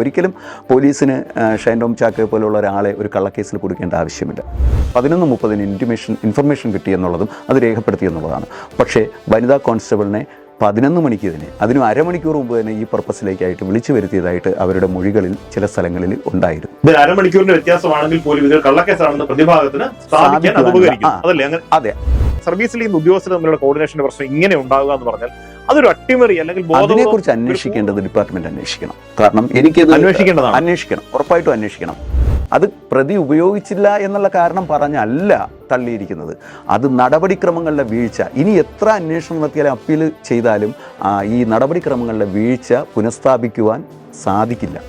ഒരിക്കലും പോലീസിന് ഷൈൻ ടോം ചാക്ക് പോലുള്ള ഒരാളെ ഒരു കള്ളക്കേസിൽ കൊടുക്കേണ്ട ആവശ്യമില്ല. പതിനൊന്ന് മുപ്പതിന് ഇന്റിമേഷൻ ഇൻഫർമേഷൻ കിട്ടി എന്നുള്ളതും അത് രേഖപ്പെടുത്തി എന്നുള്ളതാണ്. പക്ഷേ വനിതാ കോൺസ്റ്റബിളിനെ പതിനൊന്ന് മണിക്ക് തന്നെ അതിനും അരമണിക്കൂർ മുമ്പ് തന്നെ ഈ പർപ്പസിലേക്കായിട്ട് വിളിച്ചു വരുത്തിയതായിട്ട് അവരുടെ മൊഴികളിൽ ചില സ്ഥലങ്ങളിൽ ഉണ്ടായിരുന്നു. ഇത് അരമണിക്കൂറിന്റെ വ്യത്യാസമാണെങ്കിൽ പോലും ഇത് കള്ളക്കേസാണെന്ന് പ്രതിഭാഗത്തിന് സാധിക്കാൻ അത്. സർവീസിൽ ഈ ഉദ്യോഗസ്ഥർ തമ്മിലുള്ള കോർഡിനേഷന്റെ പ്രശ്നം ഇങ്ങനെ ഉണ്ടാവുക എന്ന് പറഞ്ഞാൽ അതൊരു അട്ടിമറി അല്ലെങ്കിൽ അതിനെ കുറിച്ച് അന്വേഷിക്കേണ്ടത് ഡിപ്പാർട്ട്മെന്റ് അന്വേഷിക്കണം. കാരണം എനിക്കത് അന്വേഷിക്കേണ്ടതാണ്. അന്വേഷിക്കണം. ഉറപ്പായിട്ടും അന്വേഷിക്കണം. അത് പ്രതി ഉപയോഗിച്ചില്ല എന്നുള്ള കാരണം പറഞ്ഞല്ല തള്ളിയിരിക്കുന്നത്. അത് നടപടിക്രമങ്ങളുടെ വീഴ്ച. ഇനി എത്ര അന്വേഷണം നടത്തിയാലും അപ്പീൽ ചെയ്താലും ഈ നടപടിക്രമങ്ങളുടെ വീഴ്ച പുനഃസ്ഥാപിക്കുവാൻ സാധിക്കില്ല.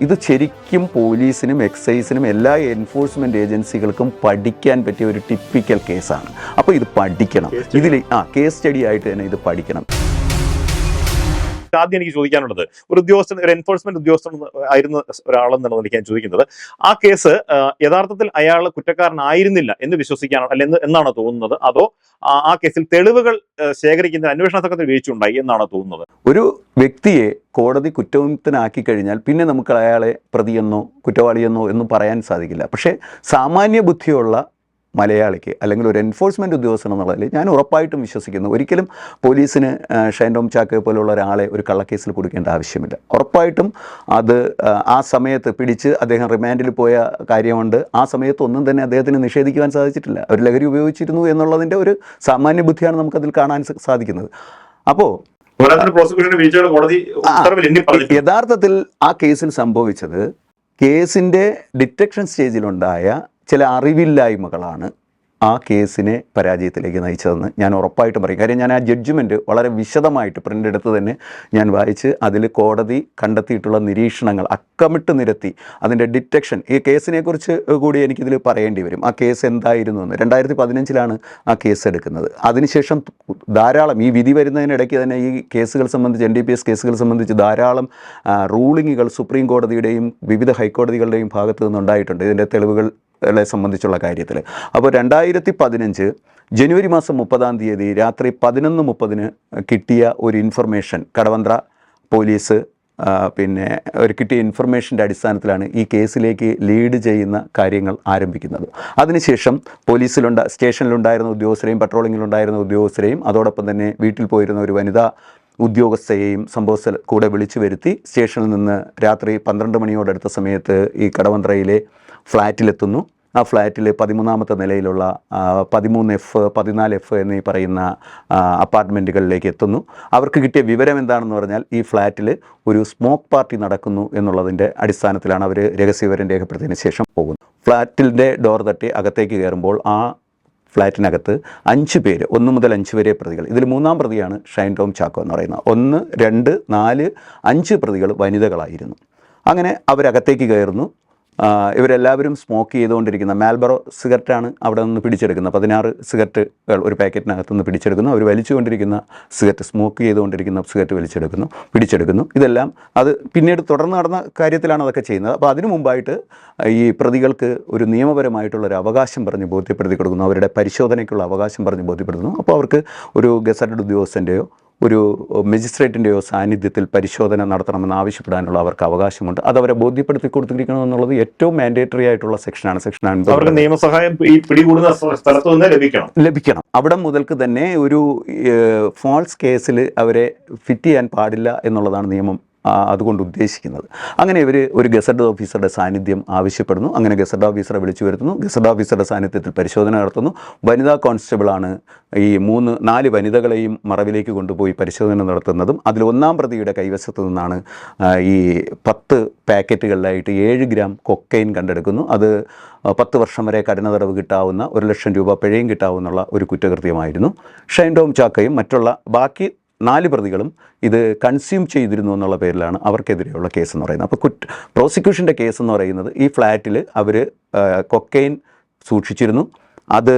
ഇത് ശരിക്കും പോലീസിനും എക്സൈസിനും എല്ലാ എൻഫോഴ്സ്മെന്റ് ഏജൻസികൾക്കും പഠിക്കാൻ പറ്റിയ ഒരു ടിപ്പിക്കൽ കേസാണ് അപ്പോൾ ഇത് പഠിക്കണം. ഇതിൽ ആ കേസ് സ്റ്റഡി ആയിട്ട് തന്നെ ഇത് പഠിക്കണം. ആദ്യം എനിക്ക് ചോദിക്കാനുള്ളത് ഒരു ഉദ്യോഗസ്ഥൻ ഒരു എൻഫോഴ്സ്മെന്റ് ഉദ്യോഗസ്ഥൻ ആയിരുന്ന ഒരാളെന്നുള്ള എനിക്ക് ഞാൻ ചോദിക്കുന്നത്. ആ കേസ് യഥാർത്ഥത്തിൽ അയാൾ കുറ്റക്കാരനായിരുന്നില്ല എന്ന് വിശ്വസിക്കാനോ അല്ല എന്ന് എന്നാണോ തോന്നുന്നത്? അതോ ആ കേസിൽ തെളിവുകൾ ശേഖരിക്കുന്ന അന്വേഷണ സംഘത്തിൽ വീഴ്ചയുണ്ടായി എന്നാണോ തോന്നുന്നത്? ഒരു വ്യക്തിയെ കോടതി കുറ്റവിമുക്തനാക്കി കഴിഞ്ഞാൽ പിന്നെ നമുക്ക് അയാളെ പ്രതിയെന്നോ കുറ്റവാളിയെന്നോ എന്നും പറയാൻ സാധിക്കില്ല. പക്ഷേ സാമാന്യ ബുദ്ധിയുള്ള മലയാളിക്ക് അല്ലെങ്കിൽ ഒരു എൻഫോഴ്സ്മെന്റ് ഉദ്യോഗസ്ഥൻ എന്നുള്ളതിൽ ഞാൻ ഉറപ്പായിട്ടും വിശ്വസിക്കുന്നു. ഒരിക്കലും പോലീസിന് ഷൈൻഡോം ചാക്ക് പോലുള്ള ഒരാളെ ഒരു കള്ളക്കേസിൽ കൊടുക്കേണ്ട ആവശ്യമില്ല. ഉറപ്പായിട്ടും അത് ആ, സമയത്ത് പിടിച്ച് അദ്ദേഹം റിമാൻഡിൽ പോയ കാര്യമുണ്ട്. ആ സമയത്ത് ഒന്നും തന്നെ അദ്ദേഹത്തിന് നിഷേധിക്കുവാൻ സാധിച്ചിട്ടില്ല. ഒരു ലഹരി ഉപയോഗിച്ചിരുന്നു എന്നുള്ളതിന്റെ ഒരു സാമാന്യ ബുദ്ധിയാണ് നമുക്കതിൽ കാണാൻ സാധിക്കുന്നത്. അപ്പോൾ യഥാർത്ഥത്തിൽ ആ കേസിൽ സംഭവിച്ചത് കേസിന്റെ ഡിറ്റക്ഷൻ സ്റ്റേജിലുണ്ടായ ചില അറിവില്ലായ്മകളാണ് ആ കേസിനെ പരാജയത്തിലേക്ക് നയിച്ചതെന്ന് ഞാൻ ഉറപ്പായിട്ടും പറയും. കാര്യം ഞാൻ ആ ജഡ്ജ്മെന്റ് വളരെ വിശദമായിട്ട് പ്രിന്റ് എടുത്ത് തന്നെ ഞാൻ വായിച്ച് അതിൽ കോടതി കണ്ടെത്തിയിട്ടുള്ള നിരീക്ഷണങ്ങൾ അക്കമിട്ട് നിരത്തി അതിന്റെ ഡിറ്റക്ഷൻ ഈ കേസിനെക്കുറിച്ച് കൂടി എനിക്കിതിൽ പറയേണ്ടി വരും. ആ കേസ് എന്തായിരുന്നു എന്ന്. രണ്ടായിരത്തി പതിനഞ്ചിലാണ് ആ കേസ് എടുക്കുന്നത്. അതിനുശേഷം ധാരാളം ഈ വിധി വരുന്നതിനിടയ്ക്ക് തന്നെ ഈ കേസുകൾ സംബന്ധിച്ച് എൻ ഡി പി എസ് കേസുകൾ സംബന്ധിച്ച് ധാരാളം റൂളിങ്ങുകൾ സുപ്രീം കോടതിയുടെയും വിവിധ ഹൈക്കോടതികളുടെയും ഭാഗത്തു നിന്നുണ്ടായിട്ടുണ്ട്. ഇതിന്റെ തെളിവുകളെ സംബന്ധിച്ചുള്ള കാര്യത്തിൽ അപ്പോൾ രണ്ടായിരത്തി പതിനഞ്ച് ജനുവരി മാസം മുപ്പതാം തീയതി രാത്രി പതിനൊന്ന് മുപ്പതിന് കിട്ടിയ ഒരു ഇൻഫർമേഷൻ കടവന്ത്ര പോലീസ് പിന്നെ ഒരു കിട്ടിയ ഇൻഫർമേഷന്റെ അടിസ്ഥാനത്തിലാണ് ഈ കേസിലേക്ക് ലീഡ് ചെയ്യുന്ന കാര്യങ്ങൾ ആരംഭിക്കുന്നത്. അതിനുശേഷം പോലീസിലുണ്ട സ്റ്റേഷനിലുണ്ടായിരുന്ന ഉദ്യോഗസ്ഥരെയും പട്രോളിങ്ങിലുണ്ടായിരുന്ന ഉദ്യോഗസ്ഥരെയും അതോടൊപ്പം തന്നെ വീട്ടിൽ പോയിരുന്ന ഒരു വനിതാ ഉദ്യോഗസ്ഥയെയും സംഭവ സ്ഥല കൂടെ വിളിച്ചു വരുത്തി സ്റ്റേഷനിൽ നിന്ന് രാത്രി പന്ത്രണ്ട് മണിയോടടുത്ത സമയത്ത് ഈ കടവന്ത്രയിലെ ഫ്ലാറ്റിലെത്തുന്നു ആ ഫ്ലാറ്റിൽ പതിമൂന്നാമത്തെ നിലയിലുള്ള പതിമൂന്ന് എഫ് പതിനാല് എഫ് എന്നീ പറയുന്ന അപ്പാർട്ട്മെന്റുകളിലേക്ക് എത്തുന്നു. അവർക്ക് കിട്ടിയ വിവരം എന്താണെന്ന് പറഞ്ഞാൽ ഈ ഫ്ലാറ്റിൽ ഒരു സ്മോക്ക് പാർട്ടി നടക്കുന്നു എന്നുള്ളതിന്റെ അടിസ്ഥാനത്തിലാണ് അവർ രഹസ്യവിവരം രേഖപ്പെടുത്തിയതിന് ശേഷം പോകുന്നത്. ഫ്ലാറ്റിന്റെ ഡോർ തട്ടി അകത്തേക്ക് കയറുമ്പോൾ ആ ഫ്ലാറ്റിനകത്ത് അഞ്ച് പേര് ഒന്ന് മുതൽ അഞ്ച് വരെ പ്രതികൾ. ഇതിൽ മൂന്നാം പ്രതിയാണ് ഷൈൻ ടോം ചാക്കോ എന്ന് പറയുന്നത്. ഒന്ന് രണ്ട് നാല് അഞ്ച് പ്രതികൾ വനിതകളായിരുന്നു. അങ്ങനെ അവരകത്തേക്ക് കയറുന്നു. ഇവരെല്ലാവരും സ്മോക്ക് ചെയ്തുകൊണ്ടിരിക്കുന്ന മാൽബറോ സിഗരറ്റാണ് അവിടെ നിന്ന് പിടിച്ചെടുക്കുന്നത്. പതിനാറ് സിഗരറ്റുകൾ ഒരു പാക്കറ്റിനകത്ത് നിന്ന് പിടിച്ചെടുക്കുന്നു. അവർ വലിച്ചുകൊണ്ടിരിക്കുന്ന സിഗരറ്റ് സ്മോക്ക് ചെയ്തുകൊണ്ടിരിക്കുന്ന സിഗരറ്റ് വലിച്ചെടുക്കുന്നു പിടിച്ചെടുക്കുന്നു. ഇതെല്ലാം അത് പിന്നീട് തുടർന്ന് നടന്ന കാര്യത്തിലാണ് അതൊക്കെ ചെയ്യുന്നത്. അപ്പോൾ അതിനു മുമ്പായിട്ട് ഈ പ്രതികൾക്ക് ഒരു നിയമപരമായിട്ടുള്ള ഒരു അവകാശം പറഞ്ഞ് ബോധ്യപ്പെടുത്തി കൊടുക്കുന്നു. അവരുടെ പരിശോധനയ്ക്കുള്ള അവകാശം പറഞ്ഞ് ബോധ്യപ്പെടുത്തുന്നു. അപ്പോൾ അവർക്ക് ഒരു ഗസറ്റഡ് ഉദ്യോഗസ്ഥന്റെയോ ഒരു മജിസ്ട്രേറ്റിന്റെയോ സാന്നിധ്യത്തിൽ പരിശോധന നടത്തണമെന്ന് ആവശ്യപ്പെടാനുള്ള അവർക്ക് അവകാശമുണ്ട്. അത് അവരെ ബോധ്യപ്പെടുത്തി കൊടുത്തിരിക്കണം എന്നുള്ളത് ഏറ്റവും മാൻഡേറ്ററി ആയിട്ടുള്ള സെക്ഷനാണ് സെക്ഷൻ അവർക്ക് നിയമസഹായം ഈ പിടികൂടുന്ന സ്ഥ- സ്ഥലത്ത് നിന്ന് ലഭിക്കണം. ലഭിക്കണം. അവിടെ മുതൽക്ക് തന്നെ ഒരു ഫോൾസ് കേസിൽ അവരെ ഫിറ്റ് ചെയ്യാൻ പാടില്ല എന്നുള്ളതാണ് നിയമം. അതുകൊണ്ട് ഉദ്ദേശിക്കുന്നത്. അങ്ങനെ ഇവർ ഒരു ഗസറ്റ് ഓഫീസറുടെ സാന്നിധ്യം ആവശ്യപ്പെടുന്നു. അങ്ങനെ ഗസറ്റ് ഓഫീസറെ വിളിച്ചു വരുത്തുന്നു. ഗസറ്റ് ഓഫീസറുടെ സാന്നിധ്യത്തിൽ പരിശോധന നടത്തുന്നു. വനിതാ കോൺസ്റ്റബിളാണ് ഈ മൂന്ന് നാല് വനിതകളെയും മറവിലേക്ക് കൊണ്ടുപോയി പരിശോധന നടത്തുന്നതും അതിൽ ഒന്നാം പ്രതിയുടെ കൈവശത്തു നിന്നാണ് ഈ പത്ത് പാക്കറ്റുകളിലായിട്ട് ഏഴ് ഗ്രാം കൊക്കൈൻ കണ്ടെടുക്കുന്നു. അത് പത്ത് വർഷം വരെ കഠിന തടവ് കിട്ടാവുന്ന ഒരു ലക്ഷം രൂപ പിഴയും കിട്ടാവുന്നുള്ള ഒരു കുറ്റകൃത്യമായിരുന്നു. ഷൈൻ ടോം ചാക്കയും മറ്റുള്ള ബാക്കി നാല് പ്രതികളും ഇത് കൺസ്യൂം ചെയ്തിരുന്നു എന്നുള്ള പേരിലാണ് അവർക്കെതിരെയുള്ള കേസ് എന്ന് പറയുന്നത്. അപ്പോൾ കുറ്റ പ്രോസിക്യൂഷന്റെ കേസ് എന്ന് പറയുന്നത് ഈ ഫ്ലാറ്റിൽ അവർ കൊക്കൈൻ സൂക്ഷിച്ചിരുന്നു. അത്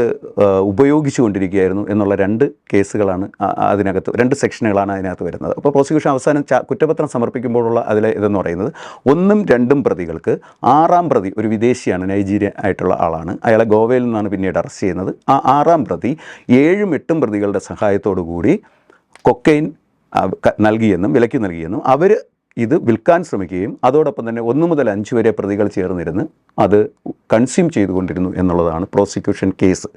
ഉപയോഗിച്ചു ഉപയോഗിച്ചുകൊണ്ടിരിക്കുകയായിരുന്നു എന്നുള്ള രണ്ട് കേസുകളാണ് അതിനകത്ത് രണ്ട് സെക്ഷനുകളാണ് അതിനകത്ത് വരുന്നത്. അപ്പോൾ പ്രോസിക്യൂഷൻ അവസാനം കുറ്റപത്രം സമർപ്പിക്കുമ്പോഴുള്ള അതിലെ ഇതെന്ന് പറയുന്നത് ഒന്നും രണ്ടും പ്രതികൾക്ക് ആറാം പ്രതി ഒരു വിദേശിയാണ് നൈജീരിയ ആയിട്ടുള്ള ആളാണ്. അയാളെ ഗോവയിൽ നിന്നാണ് പിന്നീട് അറസ്റ്റ് ചെയ്യുന്നത്. ആ ആറാം പ്രതി ഏഴും എട്ടും പ്രതികളുടെ സഹായത്തോടു കൂടി കൊക്കൈൻ നൽകിയെന്നും വിലയ്ക്ക് നൽകിയെന്നും അവർ ഇത് വിൽക്കാൻ ശ്രമിക്കുകയും അതോടൊപ്പം തന്നെ ഒന്ന് മുതൽ അഞ്ച് വരെ പ്രതികൾ ചേർന്നിരുന്ന് അത് കൺസ്യൂം ചെയ്തുകൊണ്ടിരുന്നു എന്നുള്ളതാണ് പ്രോസിക്യൂഷൻ കേസ്.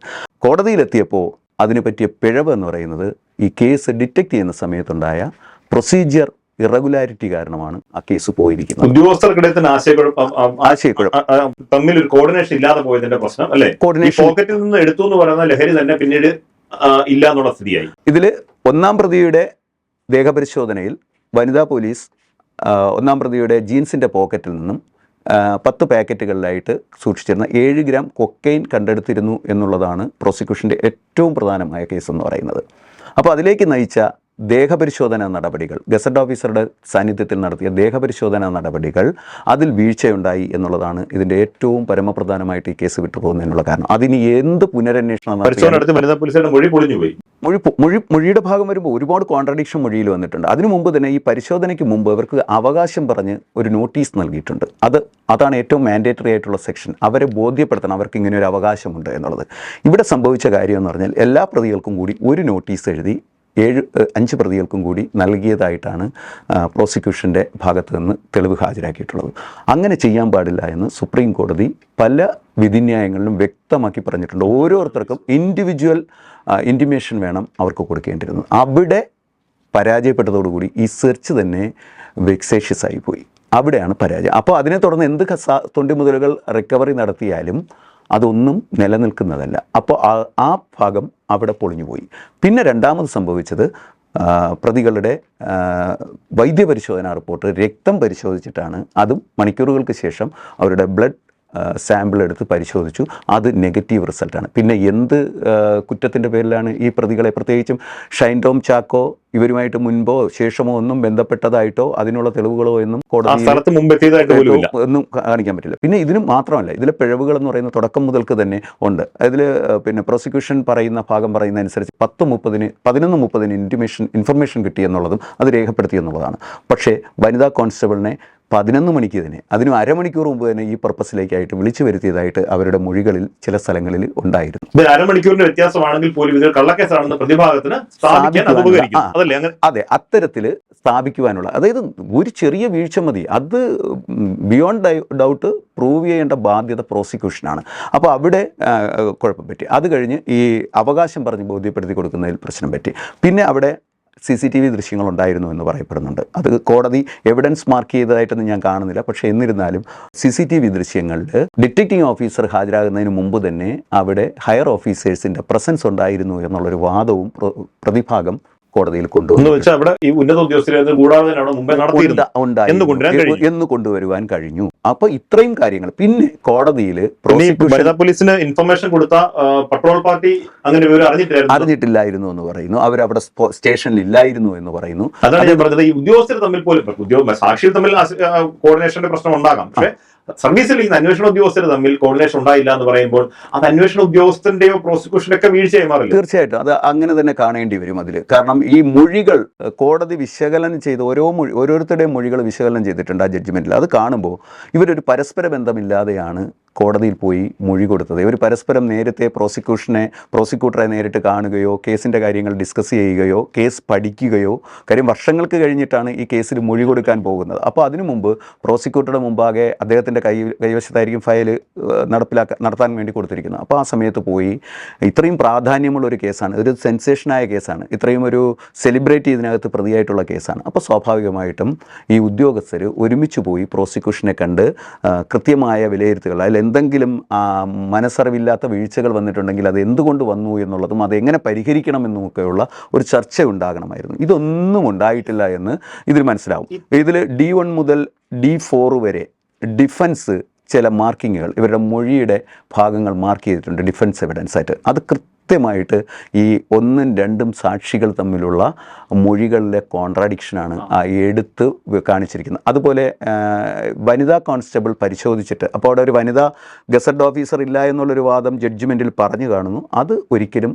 കോടതിയിലെത്തിയപ്പോൾ അതിന് പറ്റിയ പിഴവ് എന്ന് പറയുന്നത് ഈ കേസ് ഡിറ്റക്ട് ചെയ്യുന്ന സമയത്തുണ്ടായ പ്രൊസീജിയർ ഇറഗുലാരിറ്റി കാരണമാണ് ആ കേസ് പോയിരിക്കുന്നത്. ഉദ്യോഗസ്ഥർക്കിടയിൽ തന്നെ ആശയക്കുഴപ്പം ആശയക്കുഴപ്പം. തമ്മിൽ ഒരു കോർഡിനേഷൻ ഇല്ലാതെ പോയതിന്റെ പ്രശ്നം അല്ലെ? കോർഡിനേഷൻ പോക്കറ്റിൽ നിന്ന് എടുത്തു എന്ന് പറയുന്ന ലഹരി തന്നെ പിന്നീട് ഇല്ല എന്നുള്ള സ്ഥിതിയായി. ഇതിൽ ഒന്നാം പ്രതിയുടെ ദേഹപരിശോധനയിൽ വനിതാ പോലീസ് ഒന്നാം പ്രതിയുടെ ജീൻസിന്റെ പോക്കറ്റിൽ നിന്നും പത്ത് പാക്കറ്റുകളിലായിട്ട് സൂക്ഷിച്ചിരുന്ന ഏഴ് ഗ്രാം കൊക്കൈൻ കണ്ടെടുത്തിരുന്നു എന്നുള്ളതാണ് പ്രോസിക്യൂഷന്റെ ഏറ്റവും പ്രധാനമായ കേസ് എന്ന് പറയുന്നത്. അപ്പോൾ അതിലേക്ക് നയിച്ച ദേഹപരിശോധന നടപടികൾ ഗസറ്റ് ഓഫീസറുടെ സാന്നിധ്യത്തിൽ നടത്തിയ ദേഹപരിശോധനാ നടപടികൾ അതിൽ വീഴ്ചയുണ്ടായി എന്നുള്ളതാണ് ഇതിന്റെ ഏറ്റവും പരമപ്രധാനമായിട്ട് ഈ കേസ് വിട്ടുപോകുന്നതിനുള്ള കാരണം. അതിന് എന്ത് പുനരന്വേഷണം മൊഴി മൊഴി മൊഴിയുടെ ഭാഗം വരുമ്പോൾ ഒരുപാട് കോൺട്രഡിക്ഷൻ മൊഴിയിൽ വന്നിട്ടുണ്ട്. അതിനു മുമ്പ് തന്നെ ഈ പരിശോധനയ്ക്ക് മുമ്പ് അവർക്ക് അവകാശം പറഞ്ഞ് ഒരു നോട്ടീസ് നൽകിയിട്ടുണ്ട്. അത് അതാണ് ഏറ്റവും മാൻഡേറ്ററി ആയിട്ടുള്ള സെക്ഷൻ അവരെ ബോധ്യപ്പെടുത്തണം അവർക്ക് ഇങ്ങനെ ഒരു അവകാശമുണ്ട് എന്നുള്ളത്. ഇവിടെ സംഭവിച്ച കാര്യം എന്ന് പറഞ്ഞാൽ എല്ലാ പ്രതികൾക്കും കൂടി ഒരു നോട്ടീസ് എഴുതി ഏഴ് അഞ്ച് പ്രതികൾക്കും കൂടി നൽകിയതായിട്ടാണ് പ്രോസിക്യൂഷന്റെ ഭാഗത്ത് നിന്ന് തെളിവ് ഹാജരാക്കിയിട്ടുള്ളത്. അങ്ങനെ ചെയ്യാൻ പാടില്ല എന്ന് സുപ്രീം കോടതി പല വിധിന്യായങ്ങളിലും വ്യക്തമാക്കി പറഞ്ഞിട്ടുണ്ട്. ഓരോരുത്തർക്കും ഇൻഡിവിജ്വൽ ഇന്റിമേഷൻ വേണം അവർക്ക് കൊടുക്കേണ്ടിരുന്നത്. അവിടെ പരാജയപ്പെട്ടതോടുകൂടി ഈ സെർച്ച് തന്നെ വെക്സേഷ്യസായി പോയി. അവിടെയാണ് പരാജയം. അപ്പോൾ അതിനെ തുടർന്ന് എന്ത് തൊണ്ടി തൊണ്ടിമുതലുകൾ റിക്കവറി നടത്തിയാലും അതൊന്നും നിലനിൽക്കുന്നതല്ല. അപ്പോൾ ആ ഭാഗം അവിടെ പൊളിഞ്ഞുപോയി. പിന്നെ രണ്ടാമത് സംഭവിച്ചത് പ്രതികളുടെ വൈദ്യപരിശോധനാ റിപ്പോർട്ട് രക്തം പരിശോധിച്ചിട്ടാണ്. അതും മണിക്കൂറുകൾക്ക് ശേഷം അവരുടെ ബ്ലഡ് സാമ്പിൾ എടുത്ത് പരിശോധിച്ചു. അത് നെഗറ്റീവ് റിസൾട്ടാണ്. പിന്നെ എന്ത് കുറ്റത്തിന്റെ പേരിലാണ് ഈ പ്രതികളെ പ്രത്യേകിച്ചും? ഷൈൻ ടോം ചാക്കോ ഇവരുമായിട്ട് മുൻപോ ശേഷമോ ഒന്നും ബന്ധപ്പെട്ടതായിട്ടോ അതിനുള്ള തെളിവുകളോ എന്നും കോടതി ഒന്നും കാണിക്കാൻ പറ്റില്ല. പിന്നെ ഇതിന് മാത്രമല്ല ഇതിലെ പിഴവുകൾ എന്ന് പറയുന്ന തുടക്കം മുതൽക്ക് തന്നെ ഉണ്ട്. അതിൽ പിന്നെ പ്രോസിക്യൂഷൻ പറയുന്ന ഭാഗം പറയുന്ന അനുസരിച്ച് പത്ത് മുപ്പതിന് പതിനൊന്ന് മുപ്പതിന് ഇന്റിമേഷൻ ഇൻഫർമേഷൻ കിട്ടി എന്നുള്ളതും അത് രേഖപ്പെടുത്തി എന്നുള്ളതാണ്. പക്ഷേ വനിതാ കോൺസ്റ്റബിളിനെ പതിനൊന്ന് മണിക്ക് തന്നെ അതിനും അരമണിക്കൂർ മുമ്പ് തന്നെ ഈ പർപ്പസിലേക്കായിട്ട് വിളിച്ചു വരുത്തിയതായിട്ട് അവരുടെ മൊഴികളിൽ ചില സ്ഥലങ്ങളിൽ ഉണ്ടായിരുന്നു. ഇത് അരമണിക്കൂറിന്റെ വ്യത്യാസമാണെങ്കിൽ പോലും ഇത് കള്ളക്കേസാണെന്ന് പ്രതിഭാഗത്തിന് അതെ അത്തരത്തിൽ സ്ഥാപിക്കുവാനുള്ള അതായത് ഒരു ചെറിയ വീഴ്ച മതി. അത് ബിയോണ്ട് ഡൗട്ട് പ്രൂവ് ചെയ്യേണ്ട ബാധ്യത പ്രോസിക്യൂഷനാണ് അപ്പോൾ അവിടെ കുഴപ്പം പറ്റി. അത് കഴിഞ്ഞ് ഈ അവകാശം പറഞ്ഞ് ബോധ്യപ്പെടുത്തി കൊടുക്കുന്നതിൽ പ്രശ്നം പറ്റി. പിന്നെ അവിടെ സി സി ടി വി ദൃശ്യങ്ങൾ ഉണ്ടായിരുന്നു എന്ന് പറയപ്പെടുന്നുണ്ട്. അത് കോടതി എവിഡൻസ് മാർക്ക് ചെയ്തതായിട്ടൊന്നും ഞാൻ കാണുന്നില്ല. പക്ഷേ എന്നിരുന്നാലും സി സി ടി വി ദൃശ്യങ്ങളിൽ ഡിറ്റക്റ്റിംഗ് ഓഫീസർ ഹാജരാകുന്നതിന് മുമ്പ് തന്നെ അവിടെ ഹയർ ഓഫീസേഴ്സിന്റെ പ്രസൻസ് ഉണ്ടായിരുന്നു എന്നുള്ളൊരു വാദവും പ്രതിഭാഗം കോടതിയിൽ കൊണ്ടുവന്നു. എന്ന് കൊണ്ടുവരുവാൻ കഴിഞ്ഞു. അപ്പൊ ഇത്രയും കാര്യങ്ങൾ. പിന്നെ കോടതിയിൽ പോലീസിന് ഇൻഫർമേഷൻ കൊടുത്ത പട്രോൾ പാർട്ടി അങ്ങനെ അറിഞ്ഞിട്ടില്ലായിരുന്നു? എന്ന് പറയുന്നു. അവരവിടെ അവിടെ സ്റ്റേഷനിൽ ഇല്ലായിരുന്നു എന്ന് പറയുന്നു. അതാണ് ഞാൻ പറഞ്ഞത്. ഈ ഉദ്യോഗസ്ഥർ തമ്മിൽ പോലും സാക്ഷി സാക്ഷികൾ തമ്മിൽ കോർഡിനേഷന്റെ പ്രശ്നം ഉണ്ടാകാം. പക്ഷേ സർവീസിൽ ഈ അന്വേഷണ ഉദ്യോഗസ്ഥർ തമ്മിൽ കോർഡിനേഷൻ ഉണ്ടായില്ല എന്ന് പറയുമ്പോൾ അത് അന്വേഷണ ഉദ്യോഗസ്ഥന്റെയോ പ്രോസിക്യൂഷന്റെ ഒക്കെ വീഴ്ചയായി മാറില്ല തീർച്ചയായിട്ടും. അത് അങ്ങനെ തന്നെ കാണേണ്ടി വരും അതിൽ കാരണം ഈ മൊഴികൾ കോടതി വിശകലനം ചെയ്ത് ഓരോ മൊഴി ഓരോരുത്തരുടെയും മൊഴികൾ വിശകലനം ചെയ്തിട്ടുണ്ട് ആ ജഡ്ജ്മെന്റിൽ അത് കാണുമ്പോൾ ഇവരൊരു പരസ്പര ബന്ധമില്ലാതെയാണ് കോടതിയിൽ പോയി മൊഴി കൊടുത്തത്. ഇവർ പരസ്പരം നേരത്തെ പ്രോസിക്യൂഷനെ പ്രോസിക്യൂട്ടറെ നേരിട്ട് കാണുകയോ കേസിന്റെ കാര്യങ്ങൾ ഡിസ്കസ് ചെയ്യുകയോ കേസ് പഠിക്കുകയോ കാര്യം വർഷങ്ങൾക്ക് കഴിഞ്ഞിട്ടാണ് ഈ കേസിൽ മൊഴി കൊടുക്കാൻ പോകുന്നത്. അപ്പോൾ അതിനു മുമ്പ് പ്രോസിക്യൂട്ടറുടെ മുമ്പാകെ അദ്ദേഹത്തിന്റെ കൈ കൈവശത്തായിരിക്കും ഫയൽ നടപ്പിലാക്കാൻ നടത്താൻ വേണ്ടി കൊടുത്തിരിക്കുന്നത്. അപ്പോൾ ആ സമയത്ത് പോയി ഇത്രയും പ്രാധാന്യമുള്ള ഒരു കേസാണ്. ഒരു സെൻസേഷനായ കേസാണ്. ഇത്രയും ഒരു സെലിബ്രേറ്റ് ഇതിനകത്ത് പ്രതിയായിട്ടുള്ള കേസാണ്. അപ്പോൾ സ്വാഭാവികമായിട്ടും ഈ ഉദ്യോഗസ്ഥർ ഒരുമിച്ച് പോയി പ്രോസിക്യൂഷനെ കണ്ട് കൃത്യമായ വിലയിരുത്തുകൾ അതിൽ എന്തെങ്കിലും മനസ്സറിവില്ലാത്ത വീഴ്ചകൾ വന്നിട്ടുണ്ടെങ്കിൽ അത് എന്തുകൊണ്ട് വന്നു എന്നുള്ളതും അത് എങ്ങനെ പരിഹരിക്കണമെന്നുമൊക്കെയുള്ള ഒരു ചർച്ച ഉണ്ടാകണമായിരുന്നു ഇതൊന്നും ഉണ്ടായിട്ടില്ല എന്ന് ഇതിൽ മനസ്സിലാവും. ഇതിൽ ഡി വൺ മുതൽ ഡി ഫോർ വരെ ഡിഫൻസ് ചില മാർക്കിങ്ങുകൾ ഇവരുടെ മൊഴിയുടെ ഭാഗങ്ങൾ മാർക്ക് ചെയ്തിട്ടുണ്ട് ഡിഫൻസ് എവിഡൻസ് ആയിട്ട് അത് കൃത്യമായിട്ട് ഈ ഒന്നും രണ്ടും സാക്ഷികൾ തമ്മിലുള്ള മൊഴികളിലെ കോൺട്രാഡിക്ഷനാണ് ആ. എടുത്ത് കാണിച്ചിരിക്കുന്നത്. അതുപോലെ വനിതാ കോൺസ്റ്റബിൾ പരിശോധിച്ചിട്ട് അപ്പോൾ അവിടെ ഒരു വനിതാ ഗസറ്റ് ഓഫീസർ ഇല്ല എന്നുള്ളൊരു വാദം ജഡ്ജ്മെന്റിൽ പറഞ്ഞു കാണുന്നു. അത് ഒരിക്കലും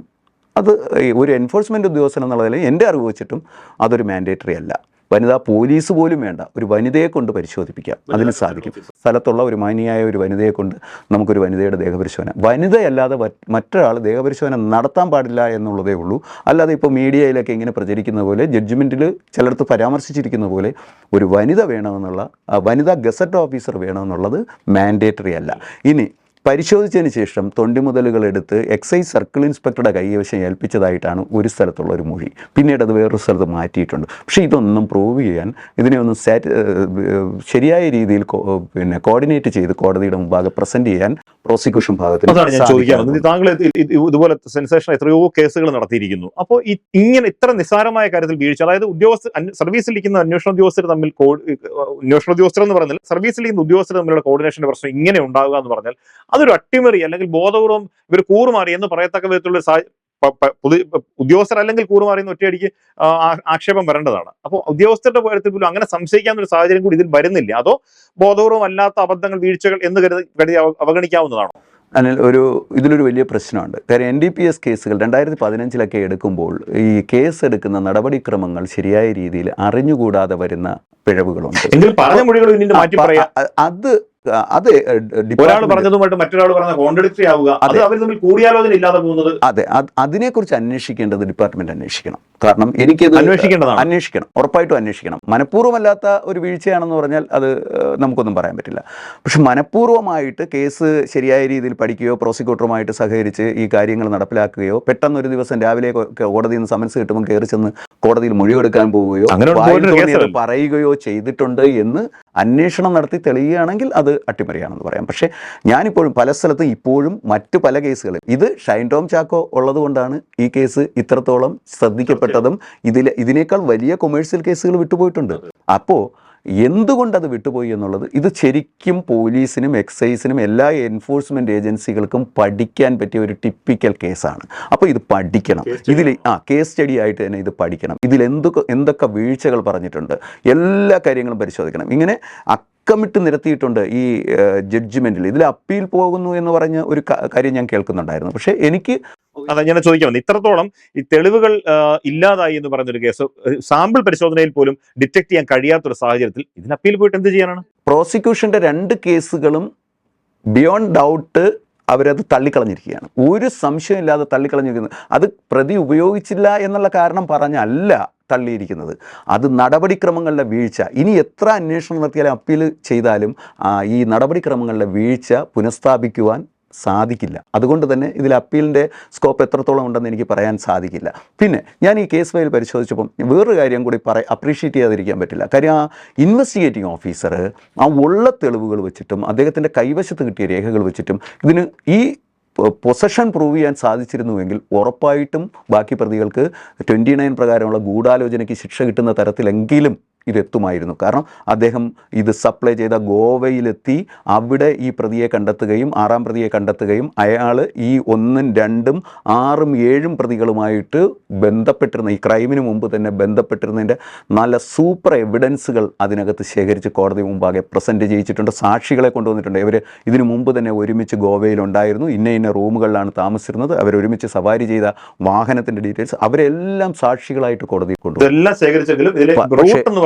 അത് ഒരു എൻഫോഴ്സ്മെന്റ് ഉദ്യോഗസ്ഥൻ എന്നുള്ള നിലയിൽ എന്റെ അറിവ് വെച്ചിട്ടും അതൊരു മാൻഡേറ്ററി അല്ല. വനിതാ പോലീസ് പോലും വേണ്ട. ഒരു വനിതയെ കൊണ്ട് പരിശോധിപ്പിക്കാം. അതിന് സാധിക്കും. സ്ഥലത്തുള്ള ഒരു മാന്യയായ ഒരു വനിതയെ കൊണ്ട് നമുക്കൊരു വനിതയുടെ ദേഹപരിശോധന. വനിതയല്ലാതെ മറ്റൊരാൾ ദേഹപരിശോധന നടത്താൻ പാടില്ല എന്നുള്ളതേ ഉള്ളൂ. അല്ലാതെ ഇപ്പോൾ മീഡിയയിലൊക്കെ ഇങ്ങനെ പ്രചരിക്കുന്ന പോലെ ജഡ്ജ്മെന്റിൽ ചിലടത്ത് പരാമർശിച്ചിരിക്കുന്ന പോലെ ഒരു വനിത വേണമെന്നുള്ള വനിതാ ഗസറ്റ് ഓഫീസർ വേണമെന്നുള്ളത് മാൻഡേറ്ററി അല്ല. ഇനി പരിശോധിച്ചതിന് ശേഷം തൊണ്ടിമുതലുകൾ എടുത്ത് എക്സൈസ് സർക്കിൾ ഇൻസ്പെക്ടറുടെ കൈവശം ഏൽപ്പിച്ചതായിട്ടാണ് ഒരു സ്ഥലത്തുള്ള ഒരു മൊഴി. പിന്നീട് അത് വേറൊരു സ്ഥലത്ത് മാറ്റിയിട്ടുണ്ട്. പക്ഷേ ഇതൊന്നും പ്രൂവ് ചെയ്യാൻ ഇതിനെ ഒന്ന് സാറ്റ് ശരിയായ രീതിയിൽ പിന്നെ കോർഡിനേറ്റ് ചെയ്ത് കോടതിയുടെ മുമ്പാകെ പ്രസന്റ് ചെയ്യാൻ പ്രോസിക്യൂഷൻ അതാണ് ഞാൻ വന്നത്. താങ്കൾ ഇത് ഇത് ഇതുപോലെ സെൻസേഷൻ എത്രയോ കേസുകൾ നടത്തിയിരിക്കുന്നു. അപ്പോൾ ഇങ്ങനെ ഇത്ര നിസ്സാരമായ കാര്യത്തിൽ വീഴ്ച അതായത് ഉദ്യോഗസ്ഥ സർവീസിൽ ഇരിക്കുന്ന അന്വേഷണ ഉദ്യോഗസ്ഥർ തമ്മിൽ അന്വേഷണ ഉദ്യോഗസ്ഥർ എന്ന് പറഞ്ഞാൽ സർവീസിലിരിക്കുന്ന ഉദ്യോഗസ്ഥർ തമ്മിലുള്ള കോർഡിനേഷന്റെ പ്രശ്നം ഇങ്ങനെ ഉണ്ടാവുക എന്ന് പറഞ്ഞാൽ അതൊരു അട്ടിമറി അല്ലെങ്കിൽ ബോധപൂർവം ഇവർ കൂറുമാറി എന്ന് പറയത്തക്ക വിധത്തിലുള്ള ഉദ്യോഗസ്ഥർ അല്ലെങ്കിൽ കൂറുമാറി എന്ന് ഒറ്റയടിക്ക് ആക്ഷേപം വരേണ്ടതാണ്. അപ്പോൾ ഉദ്യോഗസ്ഥരുടെ കാര്യത്തിൽ പോലും അങ്ങനെ സംശയിക്കാവുന്ന ഒരു സാഹചര്യം കൂടി ഇതിൽ വരുന്നില്ല. അതോ ബോധപൂർവം അല്ലാത്ത അബദ്ധങ്ങൾ വീഴ്ചകൾ എന്ന് കരുതി കരുതി അവ- അവഗണിക്കാവുന്നതാണോ? അതിൽ ഒരു ഇതിലൊരു വലിയ പ്രശ്നമുണ്ട്. കാര്യം എൻ ഡി പി എസ് കേസുകൾ രണ്ടായിരത്തി പതിനഞ്ചിലൊക്കെ എടുക്കുമ്പോൾ ഈ കേസ് എടുക്കുന്ന നടപടിക്രമങ്ങൾ ശരിയായ രീതിയിൽ അറിഞ്ഞുകൂടാതെ വരുന്ന പിഴവുകളുണ്ട്. അത് അത് ഒരാൾ പറഞ്ഞതുമായിട്ട് മറ്റൊരാൾ പറഞ്ഞ കോൺട്രഡിക്ടറി ആവുക അത് അവർ തമ്മിൽ കൂടിയാലോചന ഇല്ലാതെ പോകുന്നത് അതെ അത് അതിനെക്കുറിച്ച് അന്വേഷിക്കേണ്ടത് ഡിപ്പാർട്ട്മെന്റ് അന്വേഷിക്കണം. കാരണം എനിക്ക് അന്വേഷിക്കേണ്ടതാണ്. അന്വേഷിക്കണം. ഉറപ്പായിട്ടും അന്വേഷിക്കണം. മനഃപൂർവമല്ലാത്ത ഒരു വീഴ്ചയാണെന്ന് പറഞ്ഞാൽ അത് നമുക്കൊന്നും പറയാൻ പറ്റില്ല. പക്ഷെ മനഃപൂർവമായിട്ട് കേസ് ശരിയായ രീതിയിൽ പഠിക്കുകയോ പ്രോസിക്യൂട്ടറുമായിട്ട് സഹകരിച്ച് ഈ കാര്യങ്ങൾ നടപ്പിലാക്കുകയോ പെട്ടെന്ന് ഒരു ദിവസം രാവിലെ കോടതിയിൽ നിന്ന് സമൻസ് കിട്ടുമ്പോൾ കയറി ചെന്ന് കോടതിയിൽ മൊഴിയെടുക്കാൻ പോവുകയോ പറയുകയോ ചെയ്തിട്ടുണ്ട് എന്ന് അന്വേഷണം നടത്തി തെളിയുകയാണെങ്കിൽ അത് അട്ടിമറിയാണെന്ന് പറയാം. പക്ഷേ ഞാനിപ്പോഴും പല സ്ഥലത്തും ഇപ്പോഴും മറ്റു പല കേസുകളും. ഇത് ഷൈൻ ടോം ചാക്കോ ഉള്ളതുകൊണ്ടാണ് ഈ കേസ് ഇത്രത്തോളം ശ്രദ്ധിക്കപ്പെട്ടതും. ഇതിൽ ഇതിനേക്കാൾ വലിയ കൊമേഴ്സ്യൽ കേസുകൾ വിട്ടുപോയിട്ടുണ്ട്. അപ്പോൾ അത് വിട്ടുപോയി എന്നുള്ളത് ഇത് ശരിക്കും പോലീസിനും എക്സൈസിനും എല്ലാ എൻഫോഴ്സ്മെന്റ് ഏജൻസികൾക്കും പഠിക്കാൻ പറ്റിയ ഒരു ടിപ്പിക്കൽ കേസാണ് അപ്പോൾ ഇത് പഠിക്കണം. ഇതിൽ ആ കേസ് സ്റ്റഡി ആയിട്ട് തന്നെ ഇത് പഠിക്കണം. ഇതിൽ എന്തൊക്കെ എന്തൊക്കെ വീഴ്ചകൾ പറഞ്ഞിട്ടുണ്ട്? എല്ലാ കാര്യങ്ങളും പരിശോധിക്കണം. ഇങ്ങനെ അക്കമിട്ട് നിരത്തിയിട്ടുണ്ട് ഈ ജഡ്ജ്മെന്റിൽ ഇതിൽ അപ്പീൽ പോകുന്നു എന്ന് പറഞ്ഞ ഒരു കാര്യം ഞാൻ കേൾക്കുന്നുണ്ടായിരുന്നു. പക്ഷേ എനിക്ക് അതാ ഞാൻ ചോദിക്കാൻ ഇത്രത്തോളം ഈ തെളിവുകൾ ഇല്ലാതായി എന്ന് പറഞ്ഞൊരു കേസ് സാമ്പിൾ പരിശോധനയിൽ പോലും ഡിറ്റക്ട് ചെയ്യാൻ കഴിയാത്തൊരു സാഹചര്യത്തിൽ ഇതിന് അപ്പീൽ പോയിട്ട് എന്ത് ചെയ്യാനാണ്? പ്രോസിക്യൂഷന്റെ രണ്ട് കേസുകളും ബിയോണ്ട് ഡൗട്ട് അവരത് തള്ളിക്കളഞ്ഞിരിക്കുകയാണ്. ഒരു സംശയമില്ലാതെ തള്ളിക്കളഞ്ഞിരിക്കുന്നത്. അത് പ്രതി ഉപയോഗിച്ചില്ല എന്നുള്ള കാരണം പറഞ്ഞല്ല തള്ളിയിരിക്കുന്നത്. അത് നടപടിക്രമങ്ങളുടെ വീഴ്ച. ഇനി എത്ര അന്വേഷണം നടത്തിയാലും അപ്പീൽ ചെയ്താലും ഈ നടപടിക്രമങ്ങളുടെ വീഴ്ച പുനഃസ്ഥാപിക്കുവാൻ സാധിക്കില്ല. അതുകൊണ്ട് തന്നെ ഇതിൽ അപ്പീലിന്റെ സ്കോപ്പ് എത്രത്തോളം ഉണ്ടെന്ന് എനിക്ക് പറയാൻ സാധിക്കില്ല. പിന്നെ ഞാൻ ഈ കേസ് ഫയൽ പരിശോധിച്ചപ്പം വേറൊരു കാര്യം കൂടി പറ അപ്രീഷിയേറ്റ് ചെയ്യാതിരിക്കാൻ പറ്റില്ല. കാര്യം ആ ഇൻവെസ്റ്റിഗേറ്റിംഗ് ഓഫീസർ ആ ഉള്ള തെളിവുകൾ വെച്ചിട്ടും അദ്ദേഹത്തിന്റെ കൈവശത്ത് കിട്ടിയ രേഖകൾ വെച്ചിട്ടും ഇതിന് ഈ പൊസഷൻ പ്രൂവ് ചെയ്യാൻ സാധിച്ചിരുന്നുവെങ്കിൽ ഉറപ്പായിട്ടും ബാക്കി പ്രതികൾക്ക് ട്വന്റി നയൻ പ്രകാരമുള്ള ഗൂഢാലോചനയ്ക്ക് ശിക്ഷ കിട്ടുന്ന തരത്തിലെങ്കിലും ഇതെത്തുമായിരുന്നു. കാരണം അദ്ദേഹം ഇത് സപ്ലൈ ചെയ്ത ഗോവയിലെത്തി അവിടെ ഈ പ്രതിയെ കണ്ടെത്തുകയും ആറാം പ്രതിയെ കണ്ടെത്തുകയും അയാൾ ഈ ഒന്നും രണ്ടും ആറും ഏഴും പ്രതികളുമായിട്ട് ബന്ധപ്പെട്ടിരുന്ന ഈ ക്രൈമിന് മുമ്പ് തന്നെ ബന്ധപ്പെട്ടിരുന്നതിന്റെ നല്ല സൂപ്പർ എവിഡൻസുകൾ അതിനകത്ത് ശേഖരിച്ച് കോടതി മുമ്പാകെ പ്രസന്റ് ചെയ്യിച്ചിട്ടുണ്ട്. സാക്ഷികളെ കൊണ്ടുവന്നിട്ടുണ്ട്. ഇവർ ഇതിനു മുമ്പ് തന്നെ ഒരുമിച്ച് ഗോവയിലുണ്ടായിരുന്നു. ഇന്ന ഇന്ന റൂമുകളിലാണ് താമസിച്ചിരുന്നത്. അവരൊരുമിച്ച് സവാരി ചെയ്ത വാഹനത്തിന്റെ ഡീറ്റെയിൽസ് അവരെല്ലാം സാക്ഷികളായിട്ട് കോടതി കൊണ്ടുവന്നു. ഇതെല്ലാം ശേഖരിച്ചെങ്കിലും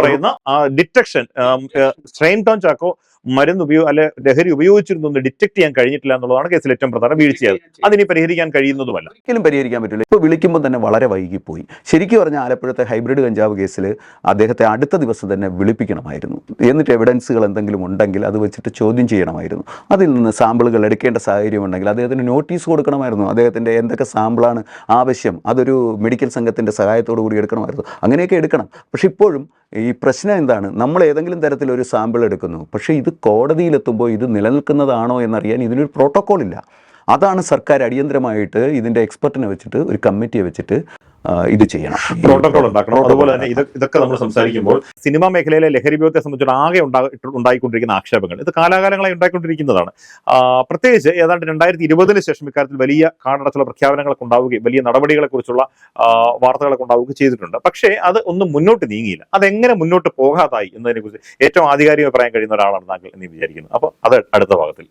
പറയുന്ന ഡിറ്റക്ഷൻ സ്ട്രെയിൻ ടോൺ ചാക്കോ മരുന്ന് ഉപയോഗ അല്ലെ ലഹരി ഉപയോഗിച്ചിരുന്നു എന്ന് ഡിറ്റക്ട് ചെയ്യാൻ കഴിഞ്ഞിട്ടില്ല എന്നുള്ളതാണ് കേസിൽ ഏറ്റവും പ്രധാന. വീഴ്ചയത് അതിനി പരിഹരിക്കാൻ കഴിയുന്നതുമല്ല. ഒരിക്കലും പരിഹരിക്കാൻ പറ്റില്ല. ഇപ്പോൾ വിളിക്കുമ്പോൾ തന്നെ വളരെ വൈകിപ്പോയി. ശരിക്കും പറഞ്ഞ ആലപ്പുഴത്തെ ഹൈബ്രിഡ് കഞ്ചാവ് കേസിൽ അദ്ദേഹത്തെ അടുത്ത ദിവസം തന്നെ വിളിപ്പിക്കണമായിരുന്നു. എന്നിട്ട് എവിഡൻസുകൾ എന്തെങ്കിലും ഉണ്ടെങ്കിൽ അത് വെച്ചിട്ട് ചോദ്യം ചെയ്യണമായിരുന്നു. അതിൽ നിന്ന് സാമ്പിളുകൾ എടുക്കേണ്ട സാഹചര്യം ഉണ്ടെങ്കിൽ അദ്ദേഹത്തിന് നോട്ടീസ് കൊടുക്കണമായിരുന്നു. അദ്ദേഹത്തിന്റെ എന്തൊക്കെ സാമ്പിളാണ് ആവശ്യം അതൊരു മെഡിക്കൽ സംഘത്തിന്റെ സഹായത്തോടു കൂടി എടുക്കണമായിരുന്നു. അങ്ങനെയൊക്കെ എടുക്കണം. പക്ഷെ ഇപ്പോഴും ഈ പ്രശ്നം എന്താണ്? നമ്മൾ ഏതെങ്കിലും തരത്തിൽ ഒരു സാമ്പിൾ എടുക്കുന്നു. പക്ഷേ ഇത് കോടതിയിലെത്തുമ്പോൾ ഇത് നിലനിൽക്കുന്നതാണോ എന്നറിയാൻ ഇതിനൊരു പ്രോട്ടോക്കോൾ ഇല്ല. അതാണ് സർക്കാർ അടിയന്തരമായിട്ട് ഇതിന്റെ എക്സ്പെർട്ടിനെ വെച്ചിട്ട് ഒരു കമ്മിറ്റിയെ വെച്ചിട്ട് ഇത് ചെയ്യണം. പ്രോട്ടോകോൾ ഉണ്ടാക്കണം. അതുപോലെ തന്നെ ഇതൊക്കെ നമ്മൾ സംസാരിക്കുമ്പോൾ സിനിമാ മേഖലയിലെ ലഹരി ഉപയോഗത്തെ സംബന്ധിച്ചുള്ള ആകെ ഉണ്ടാ- ഉണ്ടായിക്കൊണ്ടിരിക്കുന്ന ആക്ഷേപങ്ങൾ. ഇത് കാലാകാലങ്ങളായി ഉണ്ടായിക്കൊണ്ടിരിക്കുന്നതാണ്. പ്രത്യേകിച്ച് ഏതാണ്ട് രണ്ടായിരത്തി ഇരുപതിന് ശേഷം ഇക്കാര്യത്തിൽ വലിയ കാടടച്ചുള്ള പ്രഖ്യാപനങ്ങളൊക്കെ ഉണ്ടാവുകയും വലിയ നടപടികളെ കുറിച്ചുള്ള വാർത്തകളൊക്കെ ഉണ്ടാവുകയും ചെയ്തിട്ടുണ്ട്. പക്ഷേ അത് ഒന്നും മുന്നോട്ട് നീങ്ങിയില്ല. അതെങ്ങനെ മുന്നോട്ട് പോകാതായി എന്നതിനെ കുറിച്ച് ഏറ്റവും ആധികാരികമായി പറയാൻ കഴിയുന്ന ഒരാളാണ് താങ്കൾ എന്ന് വിചാരിക്കുന്നു. അപ്പോൾ അത് അടുത്ത ഭാഗത്തിൽ.